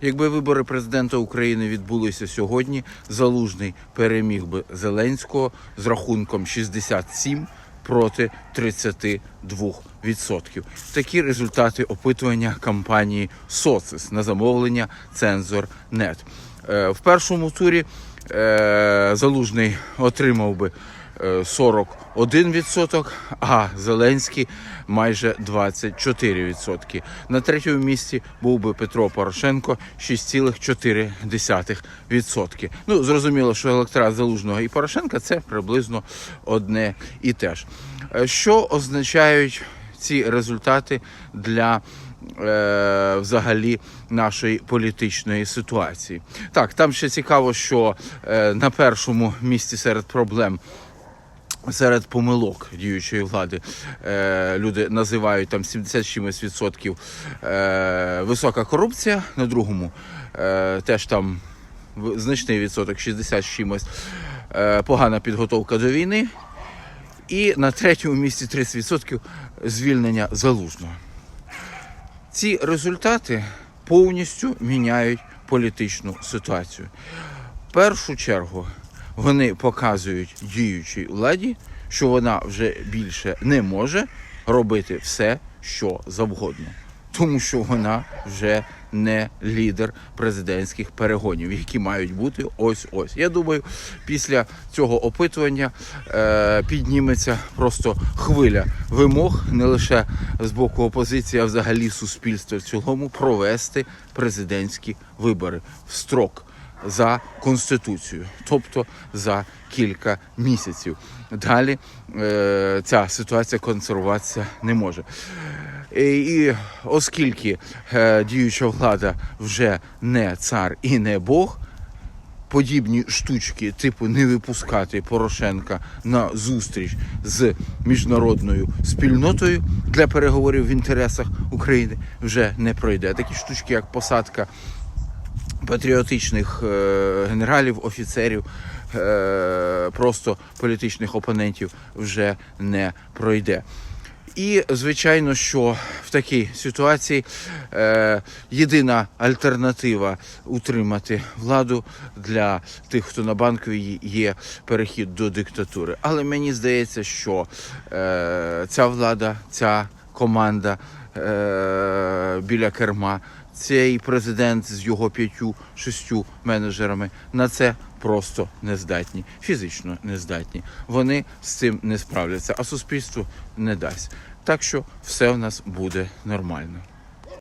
Якби вибори президента України відбулися сьогодні, Залужний переміг би Зеленського з рахунком 67 проти 32%. Такі результати опитування кампанії Социс на замовлення Цензор.нет. Е, В першому турі е, Залужний отримав би 41%, а Зеленський майже 24%. На третьому місці був би Петро Порошенко 6,4%. Ну, зрозуміло, що електорат Залужного і Порошенка це приблизно одне і те ж. Е, Що означають ці результати для е, взагалі нашої політичної ситуації? Так, там ще цікаво, що е, на першому місці серед проблем Серед помилок діючої влади е, люди називають там 70 з чимось відсотків е, висока корупція. На другому е, теж там значний відсоток 60 чимось е, погана підготовка до війни. І на третьому місці 30% звільнення залужного. Ці результати повністю міняють політичну ситуацію. В першу чергу вони показують діючій владі, що вона вже більше не може робити все, що завгодно, тому що вона вже не лідер президентських перегонів, які мають бути ось ось. Я думаю, після цього опитування е, підніметься просто хвиля вимог не лише з боку опозиції, а взагалі суспільства в цілому провести президентські вибори в строк за конституцією, тобто за кілька місяців. Далі е, ця ситуація консервуватися не може. І оскільки е, діюча влада вже не цар і не Бог, подібні штучки, типу не випускати Порошенка на зустріч з міжнародною спільнотою для переговорів в інтересах України вже не пройде. Такі штучки, як посадка патріотичних е, генералів, офіцерів, е, просто політичних опонентів вже не пройде. І звичайно, що в такій ситуації е, єдина альтернатива утримати владу для тих, хто на банковій є перехід до диктатури. Але мені здається, що е, ця влада, ця команда біля керма, цей президент з його п'ятю шістю менеджерами на це просто не здатні, фізично не здатні. Вони з цим не справляться, а суспільство не дасть. Так що все в нас буде нормально.